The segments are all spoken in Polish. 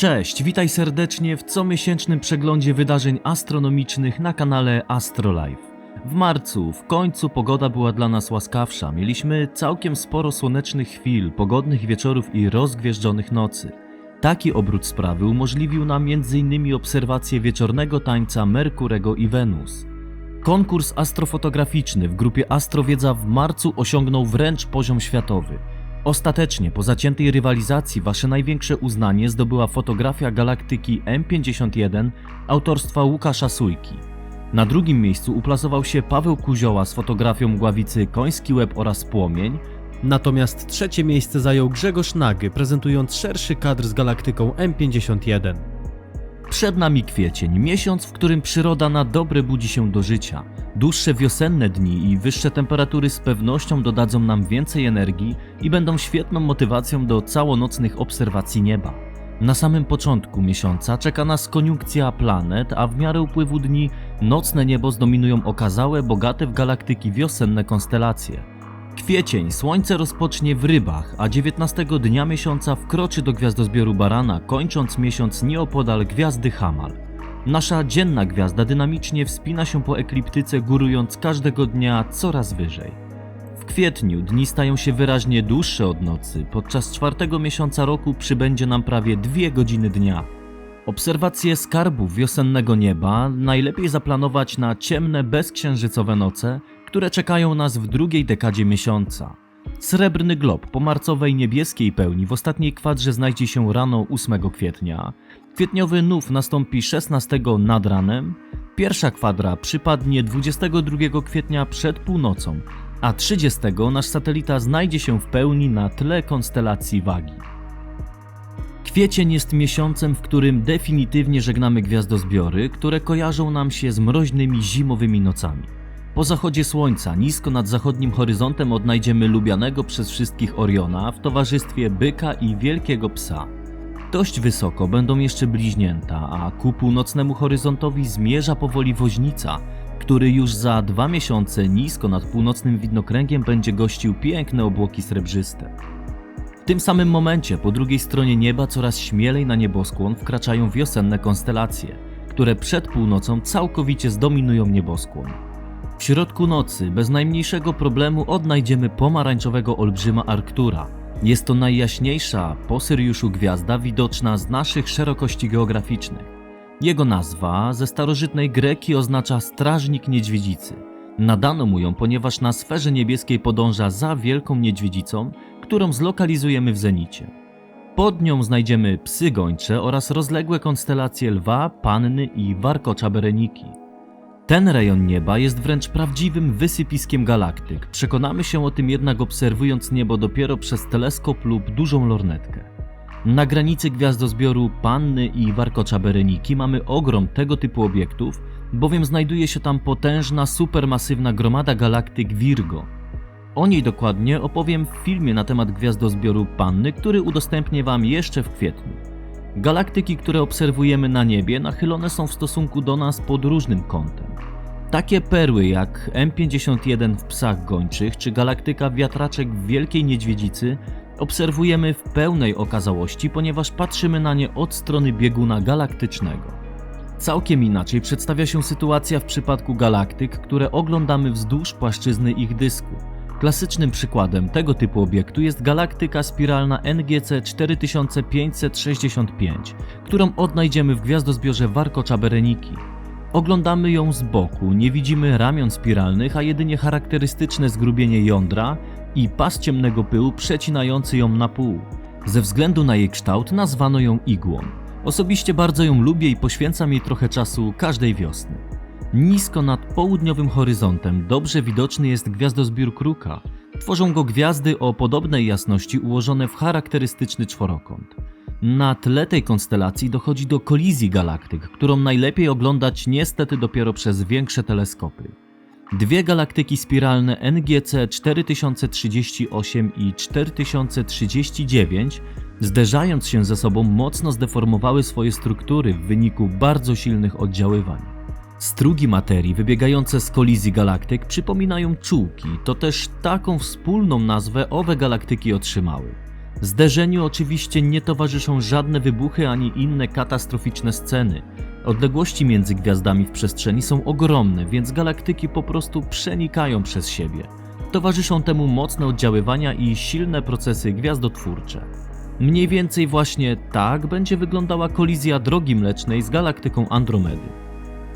Cześć, witaj serdecznie w comiesięcznym przeglądzie wydarzeń astronomicznych na kanale Astrolife. W marcu, w końcu pogoda była dla nas łaskawsza. Mieliśmy całkiem sporo słonecznych chwil, pogodnych wieczorów i rozgwieżdżonych nocy. Taki obrót sprawy umożliwił nam m.in. obserwację wieczornego tańca Merkurego i Wenus. Konkurs astrofotograficzny w grupie Astrowiedza w marcu osiągnął wręcz poziom światowy. Ostatecznie, po zaciętej rywalizacji, wasze największe uznanie zdobyła fotografia galaktyki M51 autorstwa Łukasza Sujki. Na drugim miejscu uplasował się Paweł Kuzioła z fotografią mgławicy Koński Łeb oraz Płomień, natomiast trzecie miejsce zajął Grzegorz Nagy, prezentując szerszy kadr z galaktyką M51. Przed nami kwiecień, miesiąc, w którym przyroda na dobre budzi się do życia. Dłuższe wiosenne dni i wyższe temperatury z pewnością dodadzą nam więcej energii i będą świetną motywacją do całonocnych obserwacji nieba. Na samym początku miesiąca czeka nas koniunkcja planet, a w miarę upływu dni nocne niebo zdominują okazałe, bogate w galaktyki wiosenne konstelacje. Kwiecień słońce rozpocznie w rybach, a 19 dnia miesiąca wkroczy do gwiazdozbioru Barana, kończąc miesiąc nieopodal gwiazdy Hamal. Nasza dzienna gwiazda dynamicznie wspina się po ekliptyce, górując każdego dnia coraz wyżej. W kwietniu dni stają się wyraźnie dłuższe od nocy. Podczas czwartego miesiąca roku przybędzie nam prawie dwie godziny dnia. Obserwacje skarbów wiosennego nieba najlepiej zaplanować na ciemne, bezksiężycowe noce, które czekają nas w drugiej dekadzie miesiąca. Srebrny glob po marcowej niebieskiej pełni w ostatniej kwadrze znajdzie się rano 8 kwietnia. Kwietniowy nów nastąpi 16 nad ranem. Pierwsza kwadra przypadnie 22 kwietnia przed północą, a 30 nasz satelita znajdzie się w pełni na tle konstelacji Wagi. Kwiecień jest miesiącem, w którym definitywnie żegnamy gwiazdozbiory, które kojarzą nam się z mroźnymi zimowymi nocami. Po zachodzie słońca, nisko nad zachodnim horyzontem odnajdziemy lubianego przez wszystkich Oriona w towarzystwie byka i wielkiego psa. Dość wysoko będą jeszcze bliźnięta, a ku północnemu horyzontowi zmierza powoli woźnica, który już za dwa miesiące nisko nad północnym widnokręgiem będzie gościł piękne obłoki srebrzyste. W tym samym momencie po drugiej stronie nieba coraz śmielej na nieboskłon wkraczają wiosenne konstelacje, które przed północą całkowicie zdominują nieboskłon. W środku nocy bez najmniejszego problemu odnajdziemy pomarańczowego olbrzyma Arktura. Jest to najjaśniejsza po Syriuszu gwiazda widoczna z naszych szerokości geograficznych. Jego nazwa ze starożytnej greki oznacza strażnik niedźwiedzicy. Nadano mu ją, ponieważ na sferze niebieskiej podąża za wielką niedźwiedzicą, którą zlokalizujemy w zenicie. Pod nią znajdziemy psy gończe oraz rozległe konstelacje lwa, panny i warkocza bereniki. Ten rejon nieba jest wręcz prawdziwym wysypiskiem galaktyk. Przekonamy się o tym jednak obserwując niebo dopiero przez teleskop lub dużą lornetkę. Na granicy gwiazdozbioru Panny i Warkocza Bereniki mamy ogrom tego typu obiektów, bowiem znajduje się tam potężna, supermasywna gromada galaktyk Virgo. O niej dokładnie opowiem w filmie na temat gwiazdozbioru Panny, który udostępnię Wam jeszcze w kwietniu. Galaktyki, które obserwujemy na niebie, nachylone są w stosunku do nas pod różnym kątem. Takie perły jak M51 w psach gończych czy galaktyka wiatraczek w Wielkiej Niedźwiedzicy obserwujemy w pełnej okazałości, ponieważ patrzymy na nie od strony bieguna galaktycznego. Całkiem inaczej przedstawia się sytuacja w przypadku galaktyk, które oglądamy wzdłuż płaszczyzny ich dysku. Klasycznym przykładem tego typu obiektu jest galaktyka spiralna NGC 4565, którą odnajdziemy w gwiazdozbiorze Warkocza Bereniki. Oglądamy ją z boku, nie widzimy ramion spiralnych, a jedynie charakterystyczne zgrubienie jądra i pas ciemnego pyłu przecinający ją na pół. Ze względu na jej kształt nazwano ją igłą. Osobiście bardzo ją lubię i poświęcam jej trochę czasu każdej wiosny. Nisko nad południowym horyzontem dobrze widoczny jest gwiazdozbiór Kruka. Tworzą go gwiazdy o podobnej jasności ułożone w charakterystyczny czworokąt. Na tle tej konstelacji dochodzi do kolizji galaktyk, którą najlepiej oglądać niestety dopiero przez większe teleskopy. Dwie galaktyki spiralne NGC 4038 i 4039, zderzając się ze sobą, mocno zdeformowały swoje struktury w wyniku bardzo silnych oddziaływań. Strugi materii wybiegające z kolizji galaktyk przypominają czułki, to też taką wspólną nazwę owe galaktyki otrzymały. Zderzeniu oczywiście nie towarzyszą żadne wybuchy ani inne katastroficzne sceny. Odległości między gwiazdami w przestrzeni są ogromne, więc galaktyki po prostu przenikają przez siebie. Towarzyszą temu mocne oddziaływania i silne procesy gwiazdotwórcze. Mniej więcej właśnie tak będzie wyglądała kolizja drogi mlecznej z galaktyką Andromedy.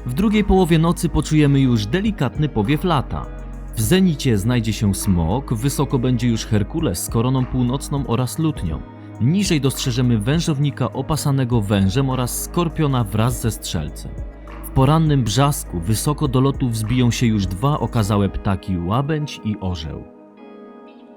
W drugiej połowie nocy poczujemy już delikatny powiew lata. W zenicie znajdzie się smok, wysoko będzie już Herkules z koroną północną oraz lutnią. Niżej dostrzeżemy wężownika opasanego wężem oraz skorpiona wraz ze strzelcem. W porannym brzasku wysoko do lotu wzbiją się już dwa okazałe ptaki łabędź i orzeł.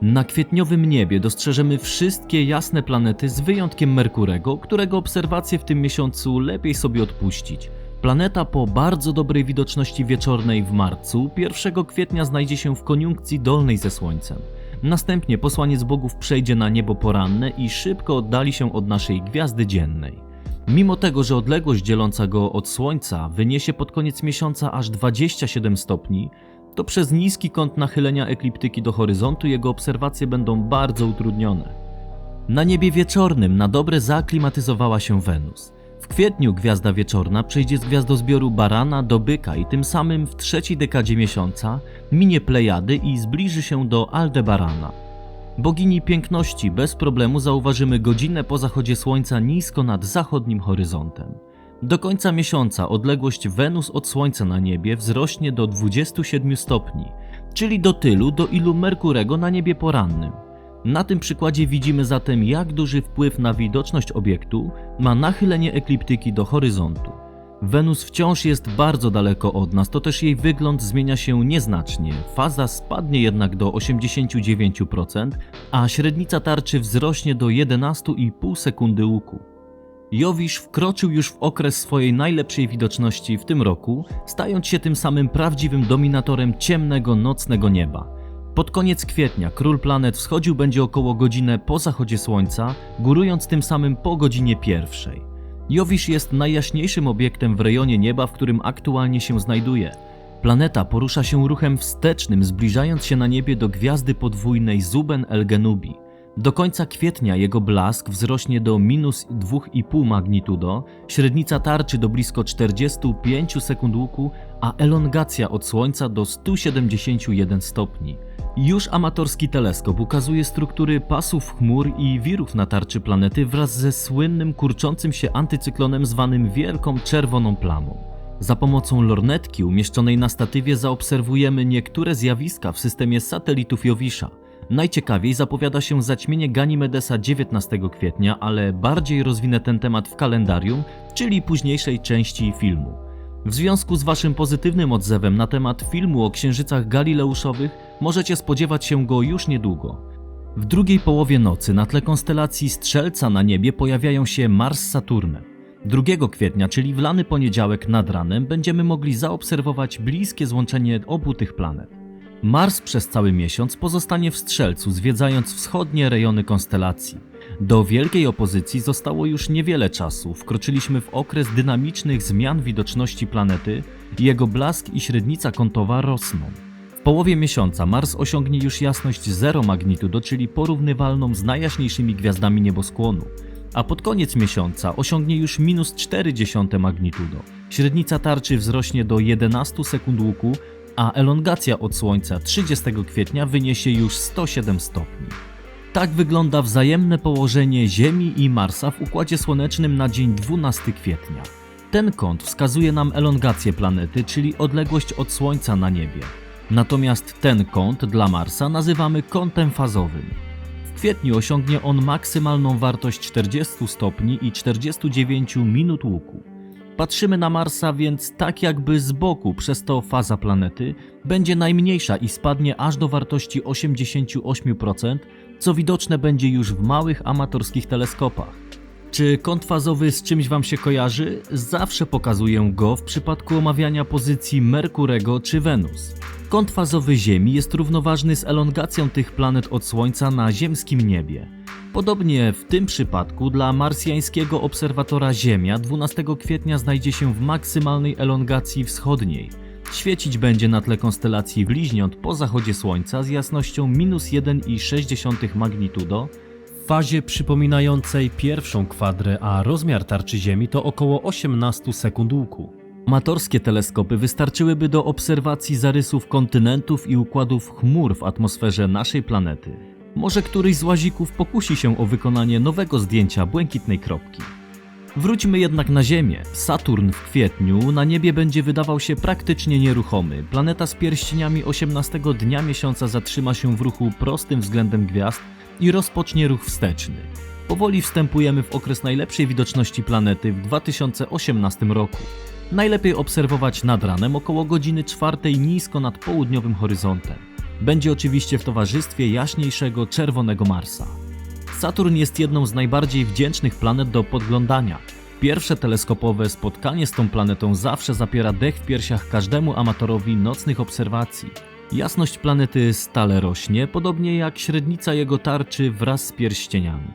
Na kwietniowym niebie dostrzeżemy wszystkie jasne planety z wyjątkiem Merkurego, którego obserwacje w tym miesiącu lepiej sobie odpuścić. Planeta po bardzo dobrej widoczności wieczornej w marcu 1 kwietnia znajdzie się w koniunkcji dolnej ze Słońcem. Następnie posłaniec bogów przejdzie na niebo poranne i szybko oddali się od naszej gwiazdy dziennej. Mimo tego, że odległość dzieląca go od Słońca wyniesie pod koniec miesiąca aż 27 stopni, to przez niski kąt nachylenia ekliptyki do horyzontu jego obserwacje będą bardzo utrudnione. Na niebie wieczornym na dobre zaaklimatyzowała się Wenus. W kwietniu gwiazda wieczorna przejdzie z gwiazdozbioru Barana do Byka i tym samym w trzeciej dekadzie miesiąca minie Plejady i zbliży się do Aldebarana. Bogini piękności bez problemu zauważymy godzinę po zachodzie słońca nisko nad zachodnim horyzontem. Do końca miesiąca odległość Wenus od Słońca na niebie wzrośnie do 27 stopni, czyli do tylu, do ilu Merkurego na niebie porannym. Na tym przykładzie widzimy zatem, jak duży wpływ na widoczność obiektu ma nachylenie ekliptyki do horyzontu. Wenus wciąż jest bardzo daleko od nas, to też jej wygląd zmienia się nieznacznie. Faza spadnie jednak do 89%, a średnica tarczy wzrośnie do 11,5 sekundy łuku. Jowisz wkroczył już w okres swojej najlepszej widoczności w tym roku, stając się tym samym prawdziwym dominatorem ciemnego nocnego nieba. Pod koniec kwietnia król planet wschodził będzie około godzinę po zachodzie słońca, górując tym samym po godzinie pierwszej. Jowisz jest najjaśniejszym obiektem w rejonie nieba, w którym aktualnie się znajduje. Planeta porusza się ruchem wstecznym, zbliżając się na niebie do gwiazdy podwójnej Zuben El Genubi. Do końca kwietnia jego blask wzrośnie do minus 2,5 magnitudo, średnica tarczy do blisko 45 sekund łuku, a elongacja od Słońca do 171 stopni. Już amatorski teleskop ukazuje struktury pasów chmur i wirów na tarczy planety wraz ze słynnym kurczącym się antycyklonem zwanym Wielką Czerwoną Plamą. Za pomocą lornetki umieszczonej na statywie zaobserwujemy niektóre zjawiska w systemie satelitów Jowisza. Najciekawiej zapowiada się zaćmienie Ganimedesa 19 kwietnia, ale bardziej rozwinę ten temat w kalendarium, czyli późniejszej części filmu. W związku z Waszym pozytywnym odzewem na temat filmu o księżycach galileuszowych możecie spodziewać się go już niedługo. W drugiej połowie nocy na tle konstelacji Strzelca na niebie pojawiają się Mars z Saturnem. 2 kwietnia, czyli w lany poniedziałek nad ranem, będziemy mogli zaobserwować bliskie złączenie obu tych planet. Mars przez cały miesiąc pozostanie w Strzelcu, zwiedzając wschodnie rejony konstelacji. Do wielkiej opozycji zostało już niewiele czasu. Wkroczyliśmy w okres dynamicznych zmian widoczności planety jego blask i średnica kątowa rosną. W połowie miesiąca Mars osiągnie już jasność 0 magnitudo, czyli porównywalną z najjaśniejszymi gwiazdami nieboskłonu, a pod koniec miesiąca osiągnie już minus 0,4 magnitudo. Średnica tarczy wzrośnie do 11 sekund łuku, a elongacja od Słońca 30 kwietnia wyniesie już 107 stopni. Tak wygląda wzajemne położenie Ziemi i Marsa w Układzie Słonecznym na dzień 12 kwietnia. Ten kąt wskazuje nam elongację planety, czyli odległość od Słońca na niebie. Natomiast ten kąt dla Marsa nazywamy kątem fazowym. W kwietniu osiągnie on maksymalną wartość 40 stopni i 49 minut łuku. Patrzymy na Marsa więc tak jakby z boku, przez to faza planety będzie najmniejsza i spadnie aż do wartości 88%, co widoczne będzie już w małych amatorskich teleskopach. Czy kąt fazowy z czymś Wam się kojarzy? Zawsze pokazuję go w przypadku omawiania pozycji Merkurego czy Wenus. Kąt fazowy Ziemi jest równoważny z elongacją tych planet od Słońca na ziemskim niebie. Podobnie w tym przypadku dla marsjańskiego obserwatora Ziemia 12 kwietnia znajdzie się w maksymalnej elongacji wschodniej. Świecić będzie na tle konstelacji Bliźniąt po zachodzie Słońca z jasnością minus 1,6 magnitudo. fazie przypominającej pierwszą kwadrę, a rozmiar tarczy Ziemi to około 18 sekund łuku. Amatorskie teleskopy wystarczyłyby do obserwacji zarysów kontynentów i układów chmur w atmosferze naszej planety. Może któryś z łazików pokusi się o wykonanie nowego zdjęcia błękitnej kropki. Wróćmy jednak na Ziemię. Saturn w kwietniu na niebie będzie wydawał się praktycznie nieruchomy. Planeta z pierścieniami 18 dnia miesiąca zatrzyma się w ruchu prostym względem gwiazd i rozpocznie ruch wsteczny. Powoli wstępujemy w okres najlepszej widoczności planety w 2018 roku. Najlepiej obserwować nad ranem około godziny czwartej nisko nad południowym horyzontem. Będzie oczywiście w towarzystwie jaśniejszego czerwonego Marsa. Saturn jest jedną z najbardziej wdzięcznych planet do podglądania. Pierwsze teleskopowe spotkanie z tą planetą zawsze zapiera dech w piersiach każdemu amatorowi nocnych obserwacji. Jasność planety stale rośnie, podobnie jak średnica jego tarczy wraz z pierścieniami.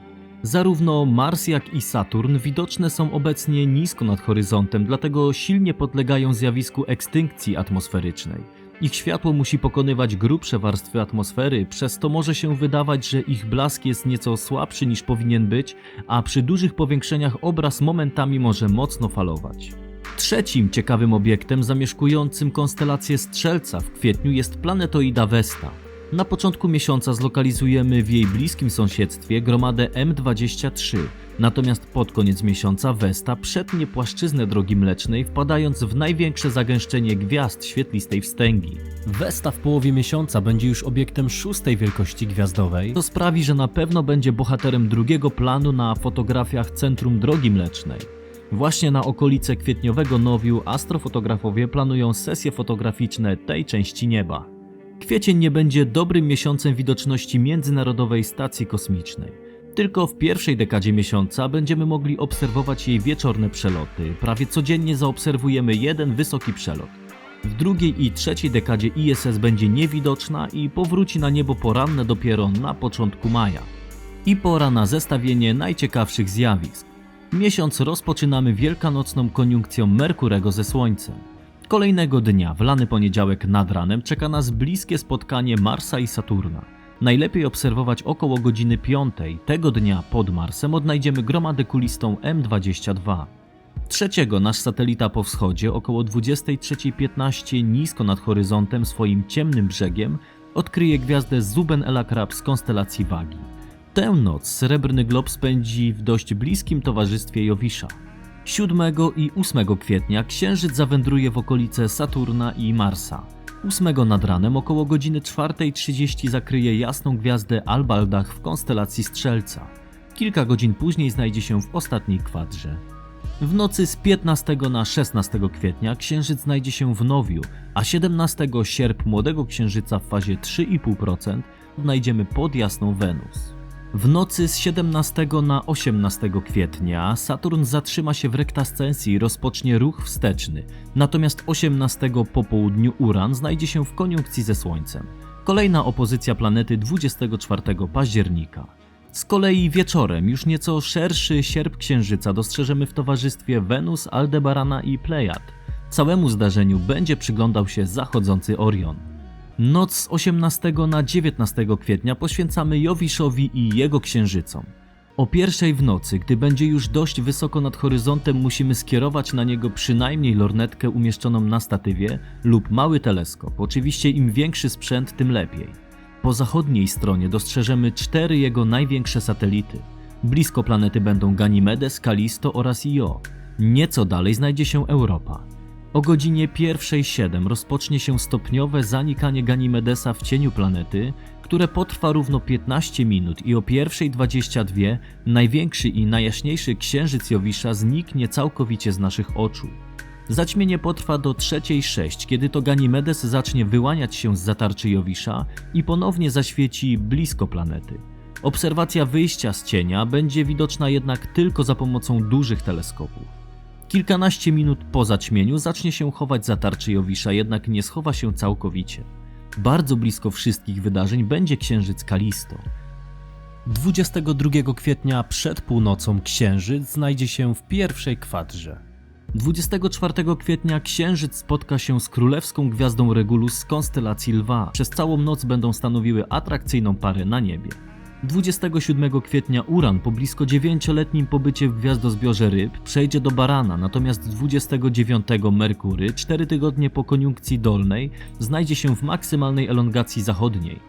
Zarówno Mars, jak i Saturn widoczne są obecnie nisko nad horyzontem, dlatego silnie podlegają zjawisku ekstynkcji atmosferycznej. Ich światło musi pokonywać grubsze warstwy atmosfery, przez to może się wydawać, że ich blask jest nieco słabszy niż powinien być, a przy dużych powiększeniach obraz momentami może mocno falować. Trzecim ciekawym obiektem zamieszkującym konstelację Strzelca w kwietniu jest planetoida Vesta. Na początku miesiąca zlokalizujemy w jej bliskim sąsiedztwie gromadę M23, natomiast pod koniec miesiąca Vesta przetnie płaszczyznę drogi mlecznej, wpadając w największe zagęszczenie gwiazd świetlistej wstęgi. Vesta w połowie miesiąca będzie już obiektem szóstej wielkości gwiazdowej. To sprawi, że na pewno będzie bohaterem drugiego planu na fotografiach centrum drogi mlecznej. Właśnie na okolice kwietniowego nowiu astrofotografowie planują sesje fotograficzne tej części nieba. Kwiecień nie będzie dobrym miesiącem widoczności Międzynarodowej Stacji Kosmicznej. Tylko w pierwszej dekadzie miesiąca będziemy mogli obserwować jej wieczorne przeloty. Prawie codziennie zaobserwujemy jeden wysoki przelot. W drugiej i trzeciej dekadzie ISS będzie niewidoczna i powróci na niebo poranne dopiero na początku maja. I pora na zestawienie najciekawszych zjawisk. Miesiąc rozpoczynamy wielkanocną koniunkcją Merkurego ze Słońcem. Kolejnego dnia, w lany poniedziałek nad ranem, czeka nas bliskie spotkanie Marsa i Saturna. Najlepiej obserwować około godziny 5. Tego dnia pod Marsem odnajdziemy gromadę kulistą M22. Trzeciego nasz satelita po wschodzie około 23.15 nisko nad horyzontem swoim ciemnym brzegiem odkryje gwiazdę Zuben Elakrab z konstelacji Wagi. Tę noc srebrny glob spędzi w dość bliskim towarzystwie Jowisza. 7 i 8 kwietnia Księżyc zawędruje w okolice Saturna i Marsa. 8 nad ranem około godziny 4.30 zakryje jasną gwiazdę Albaldach w konstelacji Strzelca. Kilka godzin później znajdzie się w ostatniej kwadrze. W nocy z 15 na 16 kwietnia Księżyc znajdzie się w Nowiu, a 17 sierp Młodego Księżyca w fazie 3,5% znajdziemy pod jasną Wenus. W nocy z 17 na 18 kwietnia Saturn zatrzyma się w rektascencji i rozpocznie ruch wsteczny, natomiast 18 po południu Uran znajdzie się w koniunkcji ze Słońcem. Kolejna opozycja planety 24 października. Z kolei wieczorem już nieco szerszy sierp Księżyca dostrzeżemy w towarzystwie Wenus, Aldebarana i Plejad. Całemu zdarzeniu będzie przyglądał się zachodzący Orion. Noc z 18 na 19 kwietnia poświęcamy Jowiszowi i jego księżycom. O pierwszej w nocy, gdy będzie już dość wysoko nad horyzontem, musimy skierować na niego przynajmniej lornetkę umieszczoną na statywie lub mały teleskop. Oczywiście im większy sprzęt, tym lepiej. Po zachodniej stronie dostrzeżemy cztery jego największe satelity. Blisko planety będą Ganymedes, Kalisto oraz Io. Nieco dalej znajdzie się Europa. O godzinie 1.07 rozpocznie się stopniowe zanikanie Ganymedesa w cieniu planety, które potrwa równo 15 minut i o 1.22 największy i najjaśniejszy księżyc Jowisza zniknie całkowicie z naszych oczu. Zaćmienie potrwa do 3.06, kiedy to Ganymedes zacznie wyłaniać się z zatarczy Jowisza i ponownie zaświeci blisko planety. Obserwacja wyjścia z cienia będzie widoczna jednak tylko za pomocą dużych teleskopów. Kilkanaście minut po zaćmieniu zacznie się chować za tarczy Jowisza, jednak nie schowa się całkowicie. Bardzo blisko wszystkich wydarzeń będzie księżyc Kalisto. 22 kwietnia przed północą Księżyc znajdzie się w pierwszej kwadrze. 24 kwietnia księżyc spotka się z królewską gwiazdą Regulus z konstelacji Lwa. Przez całą noc będą stanowiły atrakcyjną parę na niebie. 27 kwietnia Uran po blisko 9-letnim pobycie w gwiazdozbiorze ryb przejdzie do Barana, natomiast 29 Merkury, 4 tygodnie po koniunkcji dolnej, znajdzie się w maksymalnej elongacji zachodniej.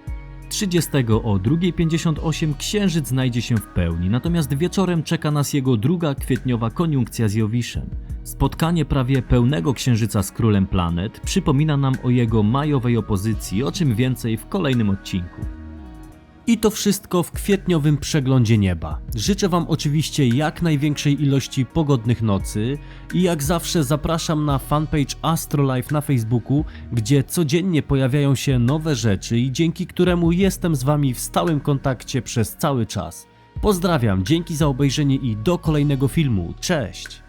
30 o 2.58 Księżyc znajdzie się w pełni, natomiast wieczorem czeka nas jego druga kwietniowa koniunkcja z Jowiszem. Spotkanie prawie pełnego Księżyca z Królem Planet przypomina nam o jego majowej opozycji, o czym więcej w kolejnym odcinku. I to wszystko w kwietniowym przeglądzie nieba. Życzę Wam oczywiście jak największej ilości pogodnych nocy i jak zawsze zapraszam na fanpage Astrolife na Facebooku, gdzie codziennie pojawiają się nowe rzeczy i dzięki któremu jestem z Wami w stałym kontakcie przez cały czas. Pozdrawiam, dzięki za obejrzenie i do kolejnego filmu. Cześć!